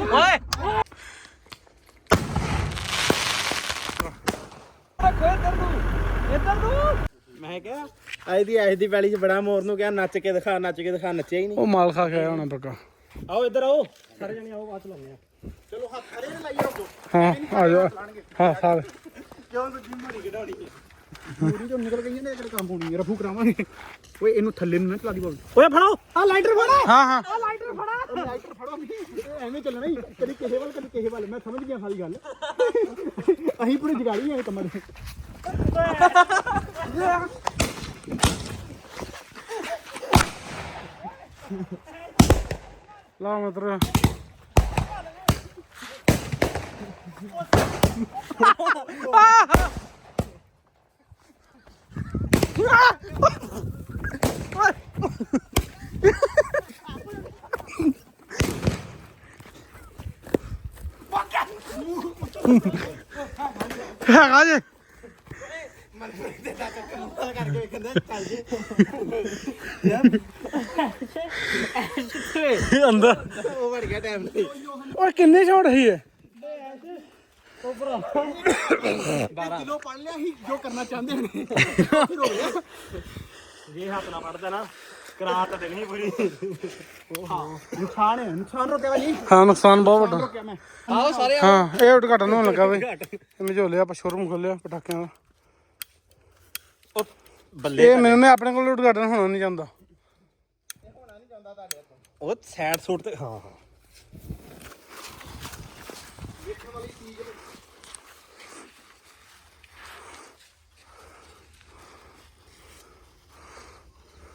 ਓਏ। ਮੈਂ ਕਿਹਾ ਅੱਜ ਦੀ ਅੱਜ ਦੀ ਪੈਲੀ 'ਚ ਬੜਾ ਮੋਰ ਨੂੰ ਕਿਹਾ ਨੱਚ ਕੇ ਦਿਖਾ ਨੱਚ ਕੇ ਦਿਖਾ ਨੱਚਿਆ ਹੀ ਨਹੀਂ। ਉਹ ਮਾਲ ਖਾ ਕੇ ਆਇਆ ਹੋਣਾ ਪੱਕਾ। ਆਓ ਇੱਧਰ ਆਓ। ਸਾਰੇ ਜਣੇ ਆਓ ਬਾਤ ਲਾਉਂਦੇ ਆ ਚਲੋ ਹੱਥ ਖੜੇ ਨਾ ਲਾਈਓ ਹਾਂ ਆ ਜਾ ਹਾਂ ਹਾਂ ਕਿਉਂ ਤੂੰ ਜਿੰਮ ਨਹੀਂ ਕਢਾਉਣੀ ਪੂਰੀ ਤੋਂ ਨਿਕਲ ਗਈ ਨੇ ਜਿਹੜੇ ਕੰਮ ਹੋਣੀ ਰਫੂ ਕਰਾਵਾਂਗੇ। ਓਏ ਇਹਨੂੰ ਥੱਲੇ ਨੂੰ ਨਾ ਚਲਾ ਦੀ ਬੋਲ ਓਏ ਫੜੋ। ਆ ਲਾਈਟਰ ਫੜਾ। ਹਾਂ ਹਾਂ। ਆ ਲਾਈਟਰ ਫੜਾ। ਲਾਈਟਰ ਫੜੋ। ਨਹੀਂ ਇਹ ਐਵੇਂ ਚੱਲਣਾ ਹੀ। ਕਦੀ ਕਿਸੇ ਵੱਲ ਕਦੀ ਕਿਸੇ ਵੱਲ। ਮੈਂ ਸਮਝ ਗਿਆ ਸਾਰੀ ਗੱਲ। ਅਸੀਂ ਪੂਰੀ ਜਗਾੜੀ ਐ ਕਮਰ ਲਾ ਮਤਰ। ਹੈਗਾ ਜੇ ਕਰਕੇ ਵੇਖਦੇ ਚੱਲ ਜੇ ਅੰਦਰ। ਉਹ ਵੜ ਗਿਆ ਟਾਈਮ ਤੇ। ਓਏ ਕਿੰਨੇ ਛੋਟ ਸੀ ਇਹ? ਕਿਲੋ ਪੜ ਲਿਆ ਸੀ ਜੋ ਕਰਨਾ ਚਾਹੁੰਦੇ ਨੇ। ਫਿਰ ਹੋ ਗਿਆ ਜੇ ਹੱਥ ਨਾ ਪੜਦਾ ਨਾ ਕਰਾ ਤਾਂ ਦੇਣੀ ਪੂਰੀ। ਹਾਂ। ਨੁਕਸਾਨ ਹੈ ਨੁਕਸਾਨ ਰੋਕਿਆ ਭਾਜੀ ਹਾਂ ਨੁਕਸਾਨ ਬਹੁਤ ਵੱਡਾ। ਰੋਕਿਆ ਮੈਂ। ਆਓ ਸਾਰੇ ਹਾਂ ਇਹ ਉਦਘਾਟਨ ਹੋਣ ਲੱਗਾ ਵੇ ਮਝੋਲਿਆ ਆਪਾਂ ਸ਼ੋਰੂਮ ਖੋਲਿਆ ਪਟਾਕਿਆਂ ਦਾ। ਬੱਲੇ ਇਹ ਮੈਨੂੰ ਨੇ ਆਪਣੇ ਕੋਲ ਉਦਘਾਟਨ ਹੋਣਾ ਨਹੀਂ ਜਾਂਦਾ। ਉਹ ਸਾਈਡ ਸੂਟ ਤੇ ਹਾਂ ਹਾਂ।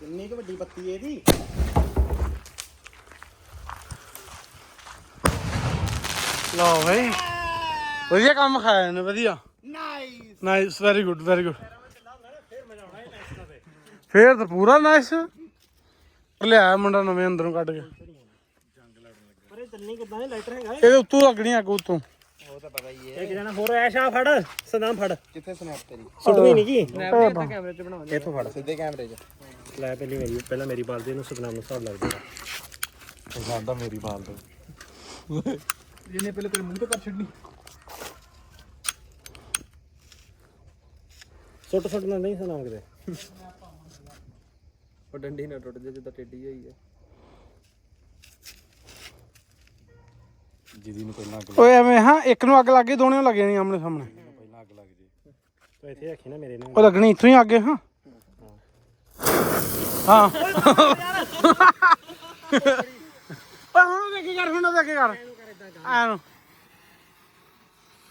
ਕਿੰਨੀ ਕੁ ਵੱਡੀ ਪੱਤੀ ਹੈ ਇਹਦੀ? ਲਓ ਬਈ। ਵਧੀਆ ਕੰਮ ਖਾਇਆ ਨੇ ਵਧੀਆ। Nice nice very good very good ਫੇਰ ਤਾਂ ਪੂਰਾ ਨਾਈਸ ਲਿਆ ਮੁੰਡਾ ਨਵੇਂ ਅੰਦਰੋਂ ਕੱਢ ਕੇ। ਪਰ ਇਹ ਚੱਲਣੀ ਕਿਦਾਂ ਹੈ ਲਾਈਟਰ ਹੈਗਾ ਇਹਦੇ ਉੱਤੋਂ ਲੱਗਣੀ ਅੱਗ ਉੱਤੋਂ। ਉਹ ਤਾਂ ਪਤਾ ਹੀ ਹੈ। ਇੱਕ ਜਣਾ ਹੋਰ ਐਸ਼ਾ ਫੜ। ਸਦਾਮ ਫੜ। ਕਿੱਥੇ ਸਨੈਪ ਤੇਰੀ? ਸੁੱਟਣੀ ਨਹੀਂ ਜੀ। ਕੈਮਰੇ 'ਚ ਬਣਾ ਇੱਥੋਂ ਫੜ। ਸਿੱਧੇ ਕੈਮਰੇ 'ਚ। ਲੈ ਪਹਿਲੀ ਮੇਰੀ ਪਹਿਲਾਂ ਮੇਰੀ ਬਾਲ ਦੇ ਨੂੰ ਸਤਨਾਮ ਨੂੰ ਹਿਸਾਬ ਲੱਗ ਜਾਏਗਾ ਸਾਡਾ ਮੇਰੀ ਬਾਲ ਤੋਂ ਜਿਹਨੇ ਪਹਿਲੇ ਤੇਰੇ ਮੂੰਹ ਤੇ ਕਰ ਛੱਡਣੀ। ਸੁੱਟ ਸੁੱਟ ਨਾ ਨਹੀਂ ਸਨਾਮ ਕਿਤੇ। ਉਹ ਡੰਡੀ ਨਾ ਟੁੱਟ ਜੇ ਜਿੱਦਾਂ ਟੇਢੀ ਹੋਈ ਹੈ ਜਿਹਦੀ ਨੂੰ ਪਹਿਲਾਂ ਅੱਗ ਓਏ ਐਵੇਂ ਹਾਂ ਇੱਕ ਨੂੰ ਅੱਗ ਲੱਗ ਗਈ ਦੋਨੇ ਨੂੰ ਲੱਗ ਜਾਣੀ ਆਮਣੇ ਸਾਹਮਣੇ। ਪਹਿਲਾਂ ਅੱਗ ਲੱਗ ਜੇ ਤੂੰ ਇੱਥੇ ਰੱਖੀ ਨਾ ਮੇਰੇ ਨਾਲ। ਉਹ ਲੱਗਣੀ ਇੱਥੋਂ ਹੀ ਅੱਗੇ ਹਾਂ। ਹਾਂ। ਓਏ ਹੁਣ ਉਹਦੇ ਕੀ ਕਰ ਹੁਣ ਉਹਦੇ ਕੀ ਕਰ? ਐ ਨੂੰ।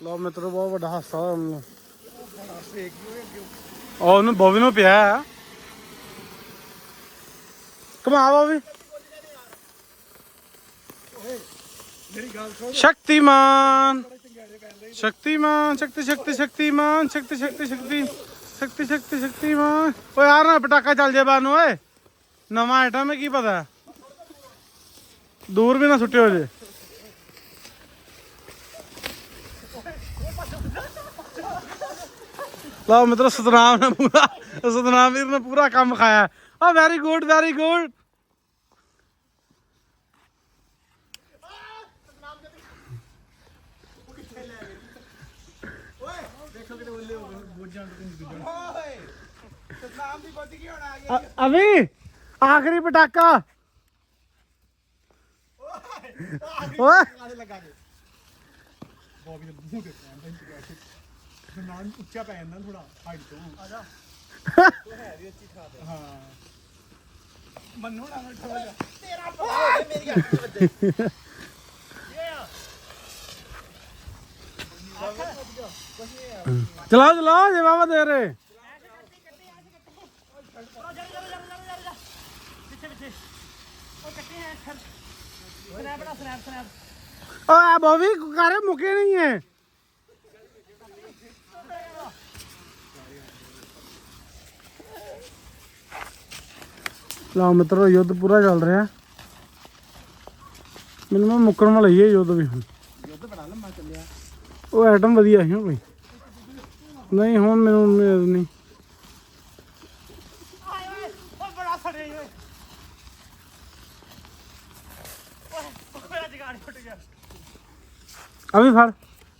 ਲਓ ਮਿੱਤਰੋ ਬਹੁਤ ਵੱਡਾ ਹਾਸਾ ਹੋਇਆ ਮੈਨੂੰ। ਉਹ ਉਹਨੂੰ ਬੋਵੀ ਨੂੰ ਪਿਆ। ਹੈ ਕਮਾ ਬੋਵੀ ਸ਼ਕਤੀਮਾਨ। ਸ਼ਕਤੀਮਾਨ, ਸ਼ਕਤੀ ਸ਼ਕਤੀ, ਸ਼ਕਤੀਮਾਨ, ਸ਼ਕਤੀ ਸ਼ਕਤੀ ਸ਼ਕਤੀ ਸ਼ਕਤੀ ਸ਼ਕਤੀ, ਸ਼ਕਤੀਮਾਨ। ਓਏ ਯਾਰ ਨਾ ਪਟਾਕਾ ਚੱਲ ਜੇ ਬਾਨੂੰ ਓਏ। ਨਵਾਂ ਆਈਟਮ ਹੈ, ਕੀ ਪਤਾ? ਦੂਰ ਵੀ ਨਾ ਸੁੱਟਿਓ ਜੇ। ਲਓ ਮਿੱਤਰੋ, ਸਤਨਾਮ ਨੇ ਪੂਰਾ ਸਤਨਾਮ ਵੀਰ ਨੇ ਪੂਰਾ ਕੰਮ ਖਾਇਆ। ਆ very good very good Satnam ਦੀ ਬੱਦੀ ਕੀ ਹੋਣਾ ਆ ਅ- ਅਵੀ ਆਖਰੀ ਪਟਾਕਾ। ਓਏ ਗਾਲੇ ਲੱਗਾ ਬੋਬੀ ਦੇ ਮੂੰਹ ਤੇ ਪੈਂਦਾ ਹੀ ਪਿਆ ਨਾਮ ਉੱਚਾ ਪੈ ਜਾਂਦਾ ਥੋੜਾ ਹਾਈਟ ਤੋਂ। ਆ ਜਾ ਤੂੰ ਹੈ ਵੀ ਅੱਛੀ ਖਾ ਹਾਂ। ਮੰਨੂ ਨਾ ਮੈਂ ਥੋੜਾ ਜਿਹਾ। ਤੇਰਾ ਪਤਾ ਮੇਰੀ ਗੱਲ ਨਹੀਂ ਵੱਜੇ। ਚਲਾਓ ਚਲਾਓ ਜੇ ਬਾਬਾ ਦੇ ਰੇ। ਓਏ ਬੋਵੀ ਕਰ ਮੁਕੇ ਨਹੀਂ ਹੈ ਲਓ ਮਿੱਤਰੋ, ਯੁੱਧ ਪੂਰਾ ਚੱਲ ਰਿਹਾ। ਮੈਨੂੰ ਮੁੱਕਣ ਵਾਲਾ ਹੀ ਹੈ ਯੁੱਧ ਵੀ ਹੁਣ। ਯੁੱਧ ਬੜਾ ਲੰਮਾ ਚੱਲਿਆ। ਉਹ ਆਈਟਮ ਵਧੀਆ ਸੀ ਕੋਈ ਨਹੀਂ ਹੁਣ ਮੈਨੂੰ ਉਮੀਦ ਨਹੀਂ। ਬੜਾ ਫੜੇ।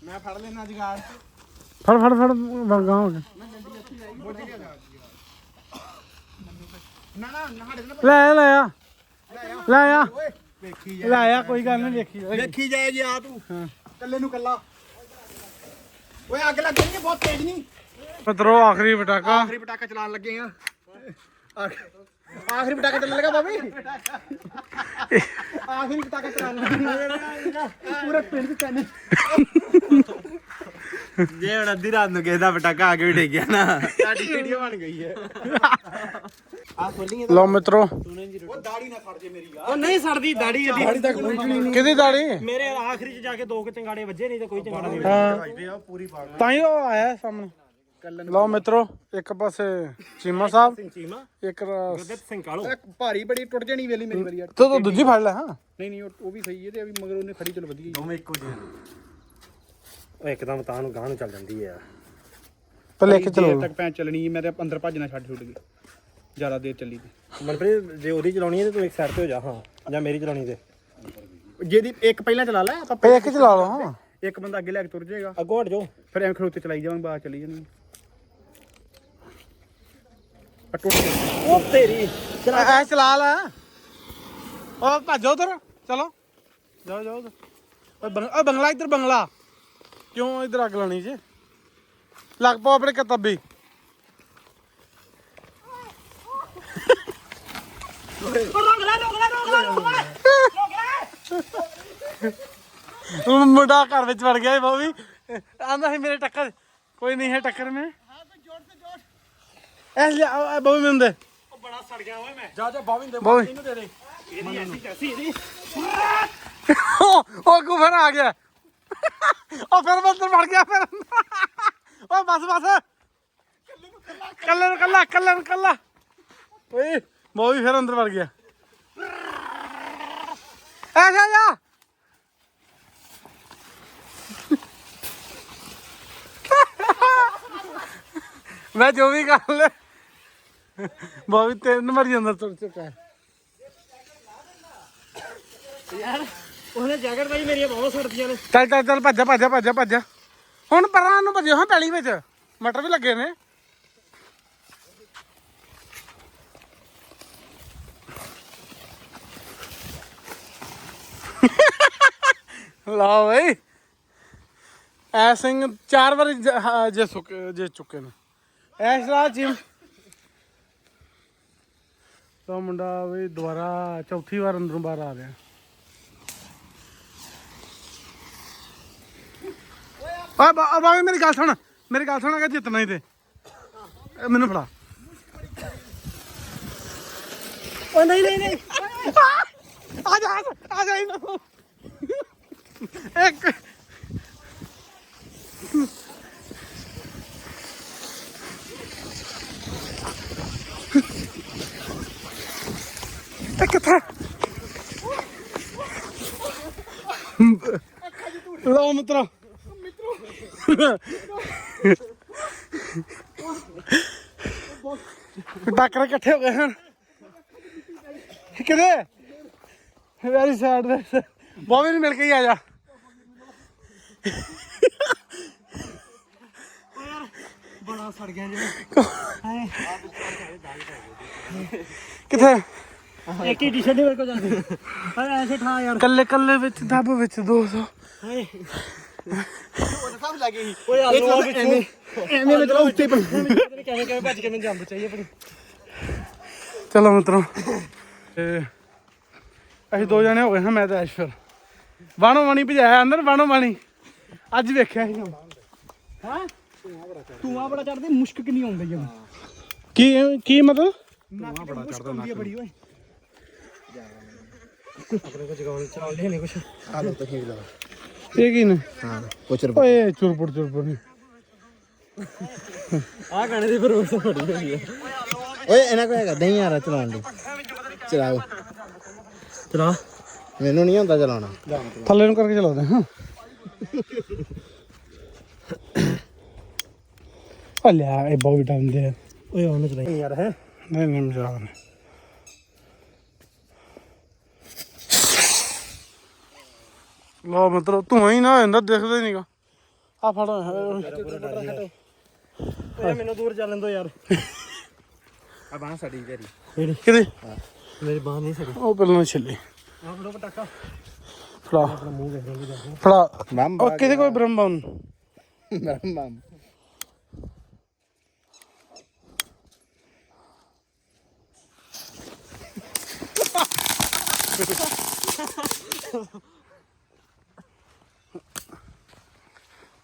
ਮੈਂ ਫੜ ਲੈਣਾ ਜਗਾੜ। ਫੜ ਫੜ ਫੜ ਬੰਗਾ ਹੋ ਗਿਆ। ਨਾ ਨਾ ਨਾ ਸਾਡੇ ਨਾਲ ਲੈ ਲੈ ਆ। ਲੈ ਆ। ਓਏ ਵੇਖੀ ਜਾ। ਲੈ ਆ ਕੋਈ ਗੱਲ ਨਹੀਂ ਵੇਖੀ ਜਾਏਗੀ। ਵੇਖੀ ਜਾਏ ਜੀ ਆ ਤੂੰ। ਕੱਲੇ ਨੂੰ ਕੱਲਾ ਓਏ ਅੱਗ ਲੱਗ ਗਈ ਹੈ ਬਹੁਤ ਤੇਜ਼ ਨਹੀਂ ਮਿੱਤਰੋ ਆਖਰੀ ਪਟਾਕਾ। ਆਖਰੀ ਪਟਾਕਾ ਚਲਾਉਣ ਲੱਗੇ ਆ। ਆਖ- ਆਖਰੀ ਪਟਾਕਾ ਚੱਲਣ ਲੱਗਾ ਬਾਬੀ ਆਖਰੀ ਪਟਾਕਾ ਚਲਾਉਣ ਲੱਗੇ ਪੂਰੇ ਪਿੰਡ ਚ ਤੈਨੂੰ ਜੇ ਹੁਣ ਅੱਧੀ ਰਾਤ ਨੂੰ ਕਿਸੇ ਦਾ ਪਟਾਕਾ ਆ ਕੇ ਵੀ ਡਿੱਗ ਗਿਆ ਨਾ। ਸਾਡੀ ਵੀਡੀਓ ਬਣ ਗਈ ਹੈ। ਆ ਲਓ ਮਿੱਤਰੋ। ਉਹ ਦਾੜੀ ਨਾ ਫੜ ਜੇ ਮੇਰੀ ਯਾਰ। ਉਹ ਨਹੀਂ ਸੜਦੀ ਦਾੜੀ ਇਹਦੀ ਦਾੜੀ ਤੱਕ ਪਹੁੰਚਣੀ ਨਹੀਂ। ਕਿਹਦੀ ਦਾੜੀ? ਮੇਰੇ ਆਖਰੀ ਚ ਜਾ ਕੇ ਦੋ ਕੁ ਚੰਗਾੜੇ ਵੱਜੇ ਨਹੀਂ ਤੇ ਕੋਈ ਚੰਗਾੜਾ ਨਹੀਂ ਹਾਂ। ਤਾਂ ਹੀ ਉਹ ਆਇਆ ਸਾਹਮਣੇ। ਲਓ ਮਿੱਤਰੋ ਇੱਕ ਪਾਸੇ ਚੀਮਾ ਸਾਹਿਬ ਚੀਮਾ ਇੱਕ ਗੁਰਦਿੱਤ ਸਿੰਘ ਕਾਲੋ। ਭਾਰੀ ਬੜੀ ਟੁੱਟ ਜਾਣੀ ਵੇਲੀ ਮੇਰੀ ਵਾਰੀ ਯਾਰ ਤੂੰ ਤਾਂ ਦੂਜੀ ਫੜ ਲੈ ਹਾਂ। ਨਹੀਂ ਨਹੀਂ ਉਹ ਉਹ ਵੀ ਸਹੀ ਹੈ ਤੇ ਅਭੀ ਮਗਰ ਉਹਨੇ ਖੜੀ ਚਲ ਵਧੀਆ ਦੋਵੇਂ ਇੱਕੋ ਜਿਹੇ ਉਹ ਇੱਕਦਮ ਤਾਂ ਨੂੰ ਗਾਂ ਨੂੰ ਚੱਲ ਜਾਂਦੀ ਆ। ਪਹਿਲੇ ਇੱਕ ਦੇਰ ਚਲੋ। ਤੱਕ ਪੈਂ ਚੱਲਣੀ ਮੈਂ ਤੇ ਅੰਦਰ ਭੱਜਣਾ ਛੱਡ ਛੁੱਟ ਗਈ। ਜ਼ਿਆਦਾ ਦੇਰ ਚੱਲੀ ਤੇ ਮਨਪ੍ਰੀਤ ਜੇ ਉਹਦੀ ਚਲਾਉਣੀ ਹੈ ਤੇ ਤੂੰ ਇੱਕ ਸਾਈਡ ਤੇ ਹੋ ਜਾ ਹਾਂ ਜਾਂ ਮੇਰੀ ਚਲਾਉਣੀ ਤੇ। ਜਿਹਦੀ ਇੱਕ ਪਹਿਲਾਂ ਚਲਾ ਲੈ ਆਪਾਂ ਪਹਿਲੇ ਇੱਕ ਚਲਾ ਲਓ ਹਾਂ। ਇੱਕ ਬੰਦਾ ਅੱਗੇ ਲੈ ਕੇ ਤੁਰ ਜਾਏਗਾ। ਅੱਗੋਂ ਹਟ ਜਾਓ। ਫਿਰ ਐਂ ਖੜੋਤੇ ਚਲਾਈ ਜਾਵਾਂਗੇ ਬਾਹਰ ਚਲੀ ਜਾਣੀ ਆ ਟੁੱਟ ਗਿਆ। ਉਹ ਤੇਰੀ ਐ ਚਲਾ ਲੈ। ਉਹ ਭੱਜੋ ਉਧਰ ਚਲੋ। ਜਾਓ ਜਾਓ ਓਏ ਬੰਗਲਾ ਇੱਧਰ ਬੰਗਲਾ। ਕਿਉਂ ਇੱਧਰ ਅੱਗ ਲਾਣੀ ਜੀ? ਲੱਗ ਪੋ ਆਪਣੇ ਕਿਤਾਬੀ। ਉਹ ਮੁੰਡਾ ਘਰ ਵਿੱਚ ਵੜ ਗਿਆ ਵੀ। ਆਂਦਾ ਸੀ ਮੇਰੇ ਟੱਕਰ। ਕੋਈ ਨਹੀਂ ਹੈ ਟੱਕਰ ਮੇ। ਐ ਲਿਆ ਬੋਵੀ ਮੈਨੂੰ ਦੇ ਉਹ ਬੜਾ ਸੜ ਗਿਆ ਓਏ ਮੈਂ ਜਾ ਜਾ ਬਾਵਿੰ ਦੇ ਬੋਵੀ ਇਹਨੂੰ ਦੇ ਦੇ। ਇਹਦੀ ਐਸੀ ਤੈਸੀ ਇਹਦੀ ਉਹ ਉਹ ਗੁਫਰ ਆ ਗਿਆ। ਉਹ ਫਿਰ ਬੰਦਰ ਵੜ ਗਿਆ ਫਿਰ। ਓਏ ਬਸ ਬਸ। ਕੱਲੇ ਨੂੰ ਕੱਲਾ, ਕੱਲੇ ਨੂੰ ਕੱਲਾ। ਓਏ ਉਹ ਵੀ ਫਿਰ ਅੰਦਰ ਵੜ ਗਿਆ। ਆ ਜਾ ਮੈਂ ਜੋ ਵੀ ਕਰ ਲੈ ਬੋਵੀ ਤਿੰਨ ਮਰੀ ਅੰਦਰ ਤੁਰ ਚੁੱਕਾ। ਹੈ ਯਾਰ ਉਹਨੇ ਜੈਕਟ ਭਾਈ ਮੇਰੀਆਂ ਬਹੁਤ ਸੜਦੀਆਂ ਨੇ। ਚੱਲ ਚੱਲ ਚੱਲ, ਭੱਜ ਭੱਜ ਭੱਜ ਭੱਜ ਹੁਣ ਪਰਾਂ ਨੂੰ ਭੱਜੋ ਹਾਂ, ਪੈਲੀ ਵਿੱਚ। ਮਟਰ ਵੀ ਲੱਗੇ ਨੇ। ਲਓ ਬਈ। ਐ ਸਿੰਘ ਚਾਰ ਵਾਰੀ ਜੇ ਸੁੱਕ ਜੇ ਚੁੱਕੇ ਨੇ। ਐਸ ਰਾਤ ਜਿਮ ਤਾਂ ਮੁੰਡਾ ਵੀ ਦੁਬਾਰਾ ਚੌਥੀ ਵਾਰ ਅੰਦਰੋਂ ਬਾਹਰ ਆ ਰਿਹਾ। ਓਏ ਬਾ ਬਾਬੇ ਮੇਰੀ ਗੱਲ ਸੁਣ। ਮੇਰੀ ਗੱਲ ਸੁਣ ਅਗਾ ਜਿੱਤਣਾ ਹੀ ਤੇ। ਇਹ ਮੈਨੂੰ ਫੜਾ। ਓ ਨਹੀਂ ਨਹੀਂ ਨਹੀਂ। ਆ ਜਾ ਆ ਜਾ, ਇਹਨੂੰ। ਇੱਕ। ਇਹ ਕਿੱਥੇ? ਲਓ ਮਿੱਤਰੋ। ਟੱਕਰ ਇਕੱਠੇ ਹੋ ਗਏ ਹਨ ਕਿਹਦੇ ਵੈਰੀ ਸੈਡ ਦੇ ਬੋਵੇ ਨੂੰ ਮਿਲ ਕੇ ਹੀ ਆ ਜਾ। ਬੜਾ ਸੜ ਗਿਆ ਜੀ ਕਿੱਥੇ? ਇੱਕ ਹੀ ਟੀ-ਸ਼ਰਟ ਮੇਰੇ ਕੋਲ ਜਾਂਦੀ ਐਸੇ ਠਾ ਯਾਰ। ਕੱਲੇ ਕੱਲੇ ਵਿੱਚ ਦੱਬ ਵਿੱਚ 200 ਹਾਏ ਸਭ ਲੱਗੇ ਸੀ ਓਏ ਆਲੂ ਆ ਵਿੱਚ ਐਵੇਂ ਐਵੇਂ ਮਤਲਬ ਉੱਤੇ ਪਰ ਕਿਵੇਂ ਕਿਵੇਂ ਭੱਜ ਕੇ ਮੈਨੂੰ ਜੰਮ ਚਾਹੀਏ ਆਪਣੀ ਚਲੋ ਮਿੱਤਰੋ। ਅਸੀਂ ਦੋ ਜਣੇ ਹੋ ਗਏ ਹਾਂ ਮੈਂ ਤੇ ਐਸ਼ਵਰ। ਵਾਣੋ ਵਾਣੀ ਭਜਾਇਆ ਅੰਦਰ ਵਾਣੋ ਵਾਣੀ ਅੱਜ ਵੇਖਿਆ ਸੀ ਹਾਂ? ਤੂੰ ਆ ਬੜਾ ਚੜਦੇ ਮੁਸ਼ਕ ਕਿੰਨੀ ਆਉਂਦੀ ਆ ਕੀ ਕੀ ਮਤਲਬ? ਨੱਕ ਬੜਾ ਚੜਦਾ ਨੱਕ ਬੜੀ ਓਏ। ਆਪਣੇ ਕੋ ਜਗਾਉਣ ਚੱਲਦੇ ਨਹੀਂ ਕੁਛ। ਆ ਲੋ ਤੁਸੀਂ ਲਾ ਇਹ ਕੀ ਨੇ। ਹਾਂ ਪੁੱਛ ਓਏ ਚੁਰਪੁਰ ਚੁਰਪੁਰ ਨਹੀਂ ਆਹ ਗਾਣੇ ਦੀ ਭਰੋਸਾ ਬੜੀ ਹੋਈ ਹੈ। ਓਏ ਇਹਨਾਂ ਕੋ ਹੈਗਾ ਦਹੀਂ ਯਾਰ ਚਲਾਉਣ ਦੀ ਚਲਾਓ। ਚਲਾ। ਮੈਨੂੰ ਨਹੀਂ ਹੁੰਦਾ ਚਲਾਉਣਾ। ਥੱਲੇ ਨੂੰ ਕਰਕੇ ਚਲਾਉਂਦੇ ਹਾਂ। ਆ ਲਿਆ ਇਹ ਬਹੁਤ ਦੇ ਆ। ਓਏ ਉਹਨੇ ਚਲਾਈ। ਯਾਰ ਹੈ? ਨਹੀਂ ਨਹੀਂ ਮਜ਼ਾਕ ਨਹੀਂ। ਲਓ ਮਤਲਬ ਧੂਆਂ ਹੀ ਨਾ ਹੋ ਜਾਂਦਾ ਦਿਖਦਾ ਹੀ ਨਹੀਂਗਾ। ਆ ਫੜ ਓਏ ਮੈਨੂੰ ਦੂਰ ਚੱਲਣ ਦੋ ਯਾਰ। ਆ ਬਾਹ ਸੜੀ ਤੇਰੀ ਕਿਤੇ ਮੇਰੀ ਬਾਹ ਨਹੀਂ ਸਕੀ ਉਹ ਪਹਿਲਾਂ ਛੱਲੇ। ਆ ਫੜੋ ਪਟਾਕਾ। ਫੜਾ। ਆਪਣਾ ਮੂੰਹ ਵੇਖ ਲਓ ਫੜਾ। ਬੰਮ ਉਹ ਕਿਤੇ ਕੋਈ ਬ੍ਰਹਮਬਨ ਬੰਮ ਬੰਮ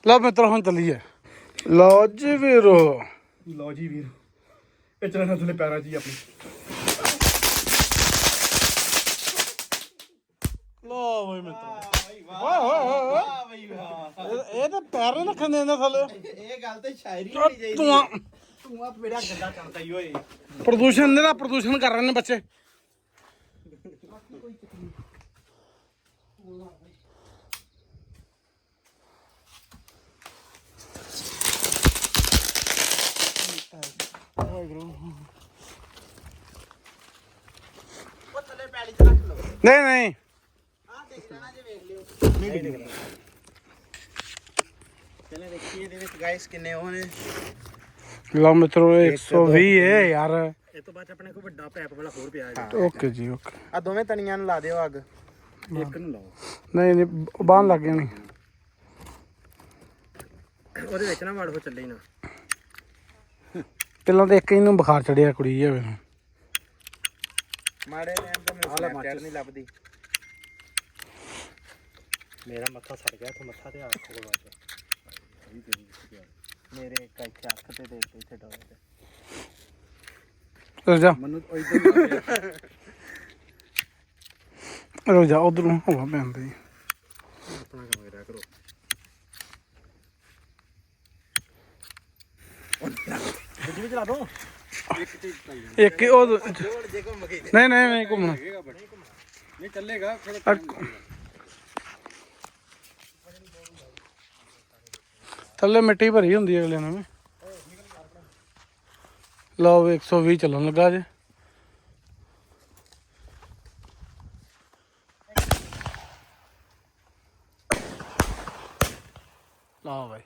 ਲਓ ਮਿੱਤਰੋ ਹੁਣ ਚੱਲੀਏ। ਲਓ ਜੀ ਵੀਰੋ। ਲਓ ਜੀ ਵੀਰ। ਇਹ ਚੱਲਣਾ ਥੱਲੇ ਪੈਰਾਂ ਹੀ ਆਪਣੀ। ਲਓ ਬਈ ਮਿੱਤਰੋ। ਓਏ ਓਏ ਓਏ ਓਏ ਇਹ- ਇਹ ਤਾਂ ਪੈਰ ਨਹੀਂ ਰੱਖਣ ਦਿੰਦਾ ਥੱਲੇ। ਇਹ ਗੱਲ ਤੇ ਸ਼ਾਇਰੀ ਧੂਆਂ। ਤੂੰ ਆ ਮੇਰਾ ਗੰਦਾ ਚੜਦਾ ਹੀ ਓਏ। ਪ੍ਰਦੂਸ਼ਣ ਦੇ ਨਾ ਪ੍ਰਦੂਸ਼ਣ ਕਰ ਰਹੇ ਨੇ ਬੱਚੇ। ਉਹ ਥੱਲੇ ਪੈਲੀ ਚ ਰੱਖ ਲਓ ਨਹੀਂ ਨਹੀਂ। ਆ ਦੇਖ ਲੈਣਾ ਜੇ ਵੇਖ ਲਿਓ ਨਹੀਂ ਦਿਖਣਾ ਚਲੇ ਦੇਖੀਏ ਇਹਦੇ ਵਿੱਚ ਗਾਇਸ ਕਿੰਨੇ ਉਹ ਨੇ ਲਓ ਮਿੱਤਰੋ 120 ਹੈ ਯਾਰ। ਇਹ ਤੋਂ ਬਾਅਦ ਆਪਣੇ ਕੋਲ ਵੱਡਾ ਪੈਪ ਵਾਲਾ ਹੋਰ ਪਿਆ ਹੈ ਓਕੇ ਜੀ, ਓਕੇ। ਆ ਦੋਵੇਂ ਤਣੀਆਂ ਨੂੰ ਲਾ ਦਿਓ ਅੱਗ ਇੱਕ ਨੂੰ ਲਾਓ ਨਹੀਂ ਨਹੀਂ ਬਾਹਨ ਲੱਗ ਜਾਣੀ। ਉਹਦੇ ਵਿੱਚ ਨਾ ਵੜ ਹੋ ਚੱਲੇ ਨਾ। ਪਹਿਲਾਂ ਤਾਂ ਇੱਕ ਇਹਨੂੰ ਬੁਖਾਰ ਚੜਿਆ ਕੁੜੀ ਜਾਵੇ ਨੂੰ ਮਾੜੇ ਤਾਂ ਮੈਨੂੰ ਸਨੈਪਚੈਟ ਨਹੀਂ ਲੱਭਦੀ। ਮੇਰਾ ਮੱਥਾ ਸੜ ਗਿਆ ਤੇ ਮੱਥਾ ਤੇ ਆਖੋ ਕੋਲ ਵੱਜ ਮੇਰੇ ਇੱਕ ਇੱਥੇ ਅੱਖ ਤੇ ਇੱਕ ਇੱਥੇ ਡੋਲੇ ਤੇ ਰੁਕ ਜਾ। ਮੈਨੂੰ ਇਦਾਂ ਰੁਕ ਜਾ ਉਧਰੋਂ ਹਵਾ ਪੈਂਦੀ। ਆਪਣਾ ਕੰਮ ਕਰਿਆ ਕਰੋ। ਗੱਡੀ ਵੀ ਚਲਾ ਦੋ। ਇੱਕ ਹੀ ਉਹ ਜੋੜ ਜੇ ਘੁੰਮ ਗਈ ਨਹੀਂ ਨਹੀਂ ਨਹੀਂ ਘੁੰਮਣਾ। ਨਹੀਂ ਚੱਲੇਗਾ ਅ- ਥੱਲੇ ਮਿੱਟੀ ਭਰੀ ਹੁੰਦੀ ਹੈ ਅਗਲੇ ਨਾਲ ਵੀ। ਲਓ ਵੀ 120 ਚੱਲਣ ਲੱਗਾ ਜੇ ਲਓ ਬਾਈ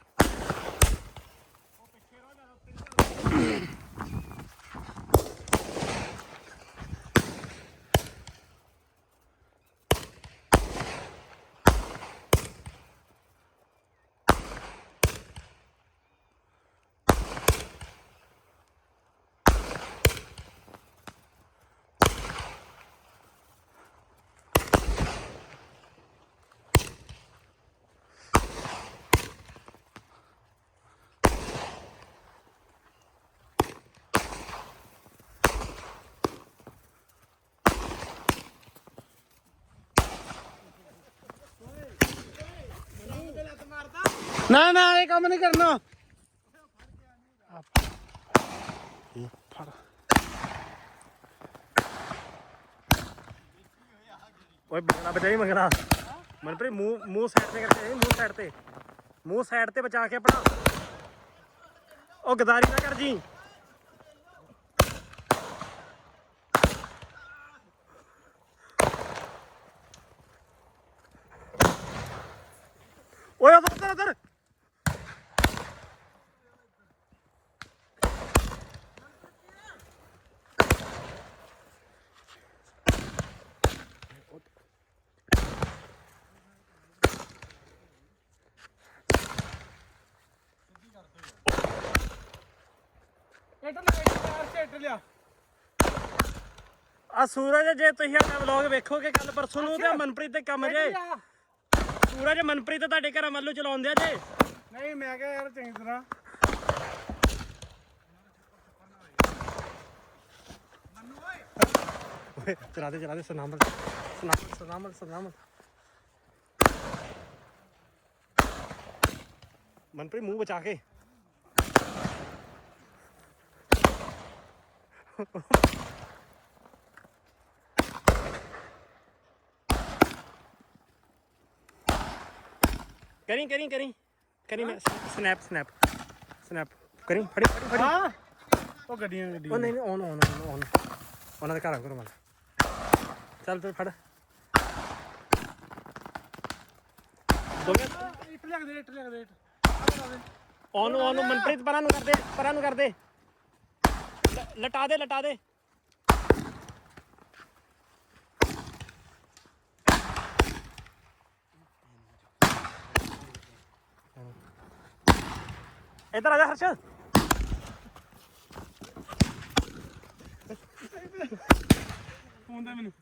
ਨਾ ਨਾ ਇਹ ਕੰਮ ਨਹੀਂ ਕਰਨਾ ਫੜ ਓਏ ਬਚਣਾ ਬਚਾਈ ਮਗਰਾ ਮਨਪ੍ਰੀਤ ਮੂੰਹ ਮੂੰਹ ਸਾਈਡ ਤੇ ਕਰਕੇ ਮੂੰਹ ਸਾਈਡ ਤੇ ਮੂੰਹ ਸਾਈਡ ਤੇ ਬਚਾ ਕੇ ਆਪਣਾ ਉਹ ਗਦਾਰੀ ਨਾ ਕਰ ਜੀ ਓਏ ਉਧਰ ਉਧਰ ਉਧਰ ਆ ਸੂਰਜ ਜੇ ਤੁਸੀਂ ਆਪਣਾ ਵਲੌਗ ਵੇਖੋਗੇ ਕੱਲ ਪਰਸੋਂ ਨੂੰ ਤੇ ਮਨਪ੍ਰੀਤ ਦੇ ਕੰਮ ਜੇ। ਸੂਰਜ ਮਨਪ੍ਰੀਤ ਤੁਹਾਡੇ ਘਰਾਂ ਵੱਲੋਂ ਚਲਾਉਂਦੇ ਆ ਜੇ? ਨਹੀਂ ਮੈਂ ਕਿਹਾ ਯਾਰ ਚੰਗੀ ਤਰ੍ਹਾਂ। ਓਏ ਚਲਾ ਦੇ ਚਲਾ ਦੇ ਸਨਾਮਲ ਸਨਾਮਲ ਸਨਾਮਲ ਸਨਾਮਲ ਮਨਪ੍ਰੀਤ ਮੂੰਹ ਬਚਾ ਕੇ। ਕਰੀ ਕਰੀ ਕਰੀ ਕਰੀ ਮੈਂ ਸਨੈਪ ਸਨੈਪ ਸਨੈਪ ਕਰੀ ਫੜੀ ਫੜੀ ਫੜੀ ਹਾਂ ਉਹ ਗੱਡੀਆਂ ਗੱਡੀਆਂ ਉਹ ਨਹੀਂ ਨਹੀਂ ਔਨ ਔਨ ਔਨ ਉਹਨਾਂ ਦੇ ਘਰ ਆ ਕਰੋ ਮਨ ਚੱਲ ਤੂੰ ਫੜ ਦੋਵੇਂ ਇੱਟ ਲਿਆ ਦੇ ਇੱਟ ਲਿਆ ਦੇ ਇੱਟ ਉਹਨੂੰ ਉਹਨੂੰ ਮਨਪ੍ਰੀਤ ਪਰਾਂ ਨੂੰ ਕਰ ਦੇ ਪਰਾਂ ਨੂੰ ਕਰ ਦੇ ਲ- ਲਟਾ ਦੇ ਲਟਾ ਦੇ। ਇੱਧਰ ਆ ਜਾ ਹਰਸ਼। ਫੋਨ ਦੇ ਮੈਨੂੰ।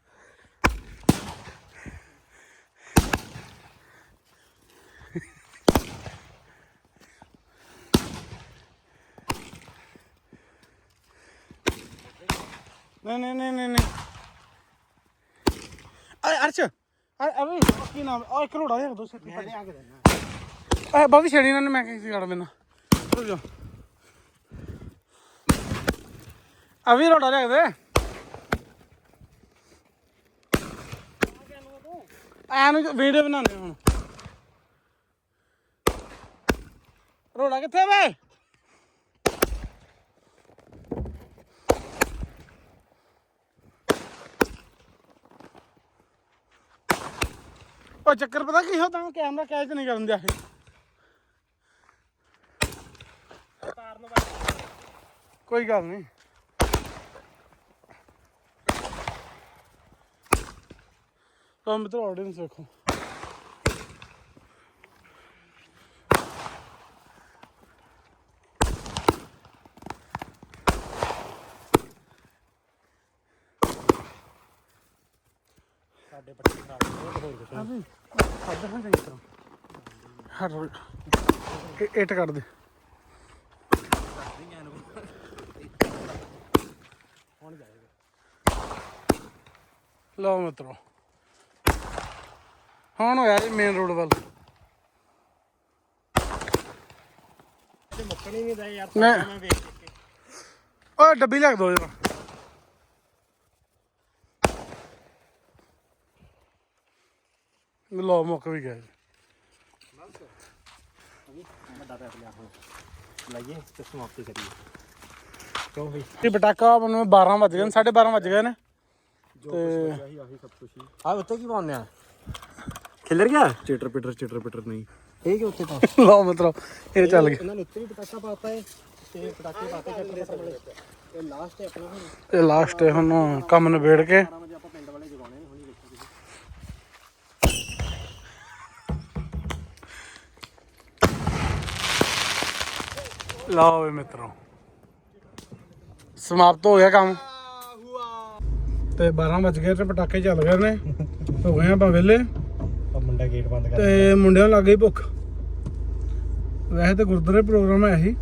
ਨਹੀਂ ਨਹੀਂ ਨਹੀਂ ਨਹੀਂ ਨਹੀਂ। ਅਰੇ ਅਰਸ਼ ਅਰੇ ਅਰੇ ਕੀ ਨਾਮ? ਆ ਇੱਕ ਰੋੜਾ ਦੇ ਦੋ ਸਿਰ ਤੇ ਆ ਕੇ ਦੇਣਾ ਬਾਬੀ ਛੇੜੀ ਨਾ ਮੈਂ ਕਿਸੇ ਗੜ ਮੈਨਾਂ ਰੁਕ ਜਾ। ਅਭੀ ਰੋੜਾ ਲਿਆ ਦੇ। ਐ ਨੂੰ ਵੀਡੀਓ ਬਣਾਉਂਦੇ ਹੁਣ। ਰੋੜਾ ਕਿੱਥੇ ਵੇ ਉਹ ਚੱਕਰ ਪਤਾ ਕੀ ਹੁੰਦਾ ਕੈਮਰਾ ਕੈਚ ਨਹੀਂ ਕਰਨ ਦਿਆ ਇਹ। ਕੋਈ ਗੱਲ ਨਹੀਂ। ਤਾਂ ਮਿੱਤਰੋ ਆਡੀਅנס ਵੇਖੋ ਸਾਡੇ ਪੱਟੀ ਖਰਾਬ ਹੋ ਗਏ ਹੋਰ ਕੁਛ ਅਭੀ ਕੱਢ ਹਾਂ ਚੰਗੀ ਤਰ੍ਹਾਂ ਹਟ ਰੋ ਇੱਟ ਕੱਢ ਦੇ। ਲਓ ਮਿੱਤਰੋ। ਹੁਣ ਹੋਇਆ ਜੀ ਮੇਨ ਰੋਡ ਵੱਲ। ਤੇ ਮੁੱਕਣੀ ਨਹੀਂ ਦਾ ਯਾਰ ਮੈਂ ਵੇਖ ਕੇ ਓਏ, ਡੱਬੀ ਲਿਆ ਕੇ ਦੋ ਜਰਾ। ਲਓ, ਮੁੱਕ ਵੀ ਗਿਆ ਜੀ। ਵੱਡਾ ਪੈਪ ਲਿਆ ਹੁਣ ਲਾਈਏ ਤੇ ਸਮਾਪਤੀ ਕਰੀਏ। ਕਿਉਂ ਵੀ ਇਹ ਪਟਾਕਾ ਮੈਨੂੰ 12 ਵੱਜ ਗਏ ਨੇ 12:30 ਵੱਜ ਗਏ ਨੇ। ਜੋ ਕੁਛ ਬਚਿਆ ਸੀ ਆਹੀ ਸਭ ਕੁਛ ਹੀ ਆ ਉੱਤੇ ਕੀ ਪਾਉਂਦੇ ਆ? ਖਿਲਰ ਗਿਆ? ਚਿੱਟਰ ਪਿੱਟਰ ਚਿੱਟਰ ਪਿੱਟਰ ਨਹੀਂ। ਇਹ ਕਿ ਉੱਤੇ ਪਾ ਲਓ ਮਿੱਤਰੋ ਇਹ ਚੱਲ ਗਿਆ। ਇਹਨਾਂ ਨੇ ਉੱਤੇ ਵੀ ਪਟਾਕਾ ਪਾਤਾ ਹੈ ਤੇ ਪਟਾਕੇ ਪਾਤੇ ਚੱਕ ਦੇ ਸਾਹਮਣੇ। ਇਹ ਲਾਸਟ ਹੈ ਆਪਣਾ ਹੁਣ ਇਹ ਲਾਸਟ ਹੈ ਹੁਣ ਕੰਮ ਨਿਬੇੜ ਕੇ। 12 ਵਜੇ ਆਪਾਂ ਪਿੰਡ ਵਾਲੇ ਜਗਾਉਣੇ ਨੇ। ਲਓ ਵੀ ਮਿੱਤਰੋ। ਸਮਾਪਤ ਹੋ ਗਿਆ ਕੰਮ। ਤੇ 12 ਵੱਜ ਗਏ ਤੇ ਪਟਾਕੇ ਚੱਲ ਗਏ ਨੇ। ਹੋ ਗਏ ਆਪਾਂ ਵਿਹਲੇ। ਮੁੰਡਾ ਗੇਟ ਬੰਦ ਕਰ ਤੇ ਮੁੰਡਿਆਂ ਨੂੰ ਲੱਗ ਗਈ ਭੁੱਖ। ਵੈਸੇ ਤਾਂ ਗੁਰਦੁਆਰੇ ਪ੍ਰੋਗਰਾਮ ਹੈ ਹੀ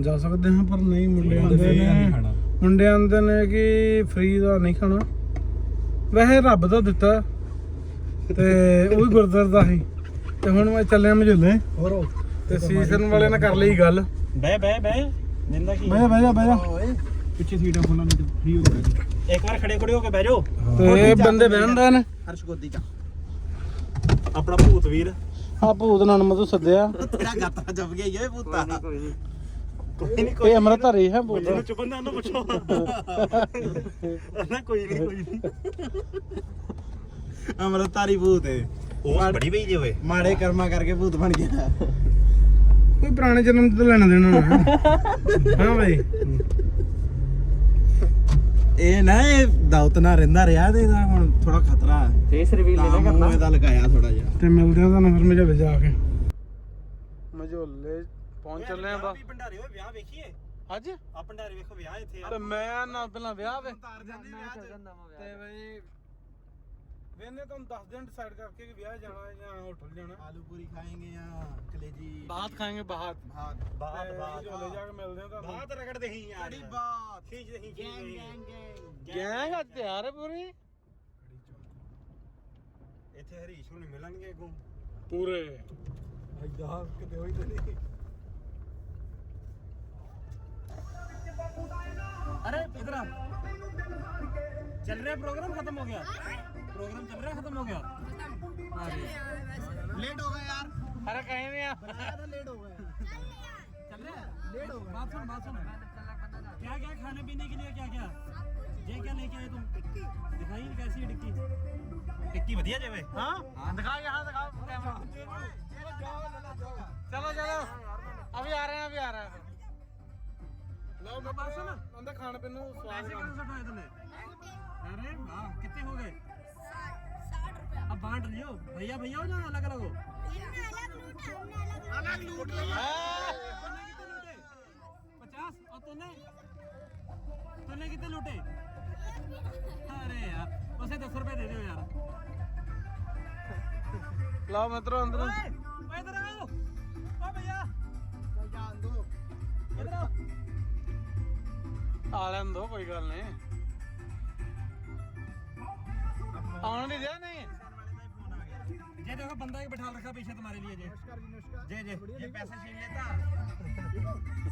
ਜਾ ਸਕਦੇ ਹਾਂ ਪਰ ਨਹੀਂ ਮੁੰਡੇ ਆਂਦੇ ਨੇ ਮੁੰਡੇ ਆਂਦੇ ਨੇ ਕਿ ਫ੍ਰੀ ਦਾ ਨਹੀਂ ਖਾਣਾ। ਵੈਸੇ ਰੱਬ ਦਾ ਦਿੱਤਾ। ਤੇ ਉਹ ਵੀ ਗੁਰਦੁਆਰੇ ਦਾ ਹੀ। ਤੇ ਹੁਣ ਮੈਂ ਚੱਲਿਆ ਮਝੁੱਲੇ। ਹੋਰ। ਤੇ ਸੀਜ਼ਨ ਵਾਲੇ ਨੇ ਕਰ ਲਈ ਗੱਲ। ਬਹਿ ਬਹਿ ਬਹਿ। ਜਿੰਦਾ ਕੀ? ਬਹਿ ਬਹਿ ਜਾ ਬਹਿ ਜਾ। ਪਿੱਛੇ ਸੀਟਾਂ ਫੋਨਾਂ ਨੂੰ ਫ੍ਰੀ ਹੋ ਗਏ ਇੱਕ ਵਾਰ ਖੜੇ ਖੜੇ ਹੋ ਕੇ ਬਹਿ ਜਾਓ। ਤੇ ਇਹ ਬੰਦੇ ਬਹਿੰਦੇ ਨੇ। ਹਰਸ਼ ਗੋਦੀ ਚ ਆਪਣਾ ਭੂਤ ਵੀਰ। ਆ ਭੂਤ ਨਾਲ ਮਧੂ ਸੱਦਿਆ। ਤੇਰਾ ਗਾਤਾ ਜਪ ਗਿਆ ਇਹ ਪੁੱਤਾ ਕੋਈ ਨਹੀਂ ਕੋਈ ਨਹੀਂ ਇਹ ਅੰਮ੍ਰਿਤਧਾਰੀ ਹੈ ਭੂਤ। ਜਿਹਨੂੰ ਚੁੱਪਣ ਦਾ ਉਹਨੂੰ ਪੁੱਛੋ। ਨਾ ਕੋਈ ਨਹੀਂ ਕੋਈ ਨਹੀਂ ਅਮਰਤਾਰੀ ਭੂਤ ਹੈ ਉਹ ਬੜੀ ਪਈ ਜੇ ਓਏ। ਮਾੜੇ ਕਰਮਾਂ ਕਰਕੇ ਭੂਤ ਬਣ ਗਿਆ। ਕੋਈ ਪੁਰਾਣੇ ਜਨਮ ਤੋਂ ਲੈਣਾ ਦੇਣਾ ਨਾ। ਹਾਂ ਭਾਈ ਇਹ ਨਾ ਇਹ ਦਾਉਤ ਨਾਲ ਰਹਿੰਦਾ ਰਿਹਾ ਤੇ ਇਹਦਾ ਹੁਣ ਥੋੜਾ ਖਤਰਾ ਫੇਸ ਰਿਵੀਲ ਤਾਂ ਮੂੰਹ ਇਹਦਾ ਲਗਾਇਆ ਥੋੜਾ ਜਿਹਾ। ਤੇ ਮਿਲਦੇ ਆ ਤੁਹਾਨੂੰ ਫਿਰ ਮਝੋਲੇ ਜਾ ਕੇ। ਮਝੋਲੇ ਪਹੁੰਚ ਚੱਲੇ ਆ ਭੰਡਾਰੇ ਓਏ ਵਿਆਹ ਵੇਖੀਏ। ਅੱਜ? ਆ ਭੰਡਾਰੇ ਵੇਖੋ ਵਿਆਹ ਇੱਥੇ ਤੇ ਮੈਂ ਨਾ ਪਹਿਲਾਂ ਵਿਆਹ ਵੇ ਤਾਰ ਜਾਂਦੀ ਵਿਆਹ ਚ ਤੇ। ਬਈ ਵੇਨੇ ਤੁਹਾਨੂੰ ਦੱਸ ਦਿਨ ਡਿਸਾਈਡ ਕਰਕੇ ਕਿ ਵਿਆਹ ਜਾਣਾ ਹੈ ਜਾਂ ਹੋਟਲ ਜਾਣਾ ਆਲੂ ਪੂਰੀ ਖਾਏਂਗੇ ਜਾਂ ਕਲੇਜੀ ਬਾਤ ਖਾਏਂਗੇ ਬਾਤ ਭਾਤ ਬਾਤ ਤੇ ਬਾਤ ਝੋਲੇ ਜਾ ਕੇ ਮਿਲਦੇ ਆ ਤੁਹਾਨੂੰ ਬਾਤ ਰਗੜਦੇ ਹੀ ਯਾਰ ਬੜੀ ਬਾਤ ਖੀਚ ਨਹੀਂ ਗੈਂਗ ਖੀਚ ਗੈਂਗ ਗੈਂਗ ਗੈਂਗ ਅੱਜ ਤਿਆਰ ਹੈ ਪੂਰੀ ਇੱਥੇ ਹਰੀਸ਼ ਨੂੰ ਮਿਲਣਗੇ ਅੱਗੋਂ ਪੂਰੇ ਐਦਾਂ ਕਿਤੇ ਹੋਈ ਤਾਂ ਨਹੀਂ अरे इधर आ चल रहा प्रोग्राम खत्म हो गया प्रोग्राम चल रहा है खत्म हो गया हाँ जी लेट हो गया यार अरे कहीं में आप बनाया था लेट हो गया चल रहा है लेट हो गया बात सुन बात सुन क्या क्या खाने पीने के लिए क्या क्या ये क्या लेके आए तुम दिखाई कैसी है टिक्की टिक्की बढ़िया जे भाई हाँ दिखाओ यहाँ दिखाओ चलो चलो अभी आ रहे हैं अभी आ रहे हैं ਲਓ ਮੈਂ ਪਾਸ ਨਾ ਅੰਦਰ ਖਾਣ ਪੀਣ ਨੂੰ ਸਵਾਦ ਐਸੇ ਕਿਉਂ ਸਟਾਇਆ ਤਨੇ ਅਰੇ ਵਾਹ ਕਿੱਥੇ ਹੋ ਗਏ साठ रुपया अब बांट लियो भैया भैया हो जाना अलग अलग हो इनने अलग लूटा हमने अलग अलग लूट लिया तूने कितने लूटे पचास और तूने तूने कितने लूटे अरे यार उसे दस रुपए दे दो यार ਲਓ ਮਿੱਤਰੋ ਅੰਦਰ ओए ओए इधर आओ ओ भैया ਜਾਣ ਦੋ इधर आओ ਆ ਲੈਣ ਦੋ ਕੋਈ ਗੱਲ ਨਹੀਂ ਆਉਣ ਨਹੀਂ ਦਿਆ ਨਹੀਂ ये देखो बंदा ही बैठा रखा पीछे तुम्हारे लिए जे। जे ये पैसे छीन लेता।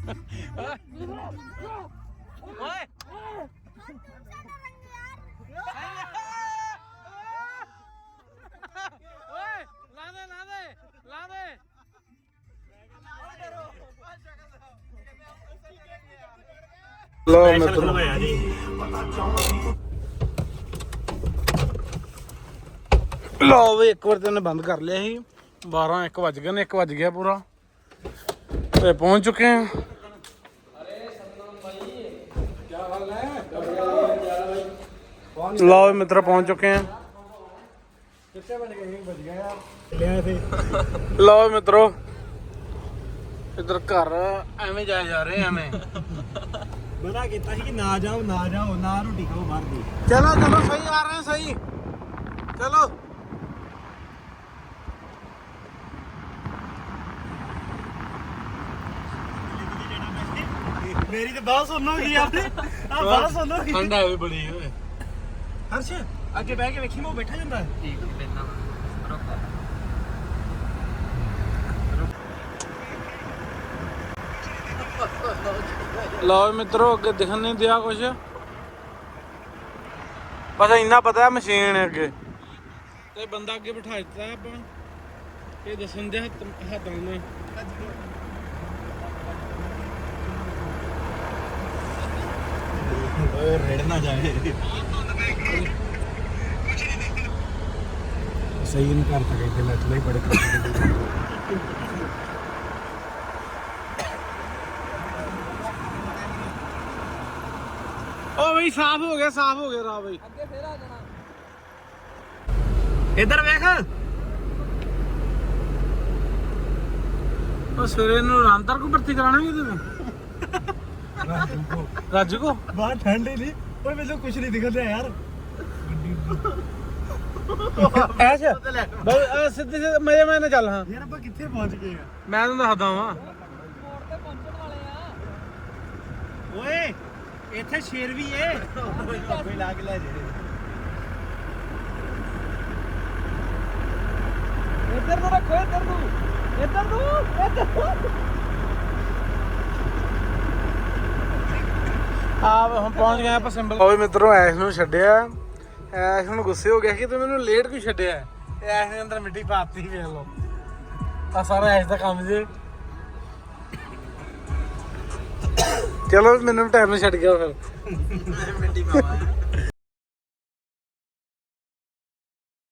ओए। ओए ला ਲਓ ਵੀ ਇੱਕ ਵਾਰ ਤੇ ਉਹਨੇ ਬੰਦ ਕਰ ਲਿਆ ਸੀ। 12 1 ਵੱਜ ਗਏ ਨੇ 1 ਵੱਜ ਗਿਆ ਪੂਰਾ। ਤੇ ਪਹੁੰਚ ਚੁੱਕੇ ਆ। ਲਓ ਮਿੱਤਰ ਪਹੁੰਚ ਚੁੱਕੇ ਆ। ਲਓ ਮਿੱਤਰੋ ਇਧਰ ਘਰ ਐਵੇਂ ਜਾਏ ਜਾ ਰਹੇ ਆ ਐਵੇਂ। मना ਕੀਤਾ ਸੀ ਕਿ ਨਾ ਜਾਓ ਨਾ ਜਾਓ ਨਾ ਰੋਟੀ ਖਾਓ ਬਾਹਰ ਦੀ। ਚਲੋ ਚਲੋ ਸਹੀ ਆ ਰਹੇ ਸਹੀ। ਚਲੋ। ਮੇਰੀ ਤੇ ਬਾਤ ਸੁਣੋ ਕੀ ਯਾਰ ਆ। ਬਾਤ ਸੁਣੋ ਕੀ ਠੰਡਾ ਵੀ ਬੜੀ ਓਏ ਹਰਸ਼ ਅੱਗੇ ਬਹਿ ਕੇ ਵੇਖੀ ਮੈਂ ਉਹ ਬੈਠਾ ਜਾਂਦਾ ਲਓ ਵੀ ਮਿੱਤਰੋ ਅੱਗੇ ਦਿਖਣ ਨਹੀਂ ਦਿਆ ਕੁਛ। ਬਸ ਇੰਨਾ ਪਤਾ ਹੈ ਮਸ਼ੀਨ ਹੈ ਅੱਗੇ। ਤੇ ਬੰਦਾ ਅੱਗੇ ਬਿਠਾ ਦਿੱਤਾ ਆਪਾਂ। ਇਹ ਦੱਸਣ ਦੇ ਹੱਥ ਹੱਥਾਂ ਨਾਲ ਓਏ ਰੇੜ ਨਾ ਜਾਏ। ਸਹੀ ਨਹੀਂ ਕਰਤਾ ਕਹਿੰਦੇ ਮੈਂ ਨਹੀਂ ਬੜੇ ਕਰ ਓ ਬਈ, ਸਾਫ਼ ਹੋ ਗਿਆ, ਸਾਫ਼ ਹੋ ਗਿਆ ਰਾ ਬਈ। ਇੱਧਰ ਵੇਖ। ਉਹ ਸਵੇਰੇ ਨੂੰ ਰਾਮਤਰ ਕੋ ਭਰਤੀ ਕਰਾਣਾ ਵੀ ਕੋ ਬਾਹਰ ਠੰਡ ਹੀ ਨਹੀਂ। ਓਏ ਮੈਨੂੰ ਕੁਝ ਨਹੀਂ ਦਿਖਦਾ ਯਾਰ। ਐਸ਼ ਬਈ ਅਹ ਸਿੱਧੇ ਸਿੱਧੇ ਮਜ਼ੇ ਮੈਂ ਨਾ ਚੱਲ ਹਾਂ। ਯਾਰ ਆਪਾਂ ਕਿੱਥੇ ਪਹੁੰਚ ਗਏ ਆ? ਮੈਂ ਤੁਹਾਨੂੰ ਦੱਸਦਾ ਵਾਂ। ਓਏ ਇੱਥੇ ਸ਼ੇਰ ਵੀ ਏ। ਕੋਈ ਲਾ ਕੇ ਲੈ ਜੇ ਇੱਧਰ ਨੂੰ ਰੱਖੋ ਇੱਧਰ ਨੂੰ। ਇੱਧਰ ਨੂੰ ਇੱਧਰ ਆ ਹੁਣ ਪਹੁੰਚ ਗਏ ਆਪਾਂ ਸਿੰਬਲ ਓਏ ਮਿੱਤਰੋ ਐਸ਼ ਨੂੰ ਛੱਡਿਆ। ਐਸ਼ ਨੂੰ ਗੁੱਸੇ ਹੋ ਗਿਆ ਕਿ ਤੂੰ ਮੈਨੂੰ ਲੇਟ ਕਿਉਂ ਛੱਡਿਆ? ਐਸ਼ ਨੇ ਅੰਦਰ ਮਿੱਟੀ ਪਾਤੀ ਵੇਖ ਲੋ ਆ ਸਾਰਾ ਐਸ਼ ਦਾ ਕੰਮ ਜੇ। ਚਲੋ ਮੈਨੂੰ ਟਾਈਮ ਨਾਲ ਛੱਡ ਗਿਆ ਫਿਰ। ਮਿੱਟੀ ਪਾਵਾ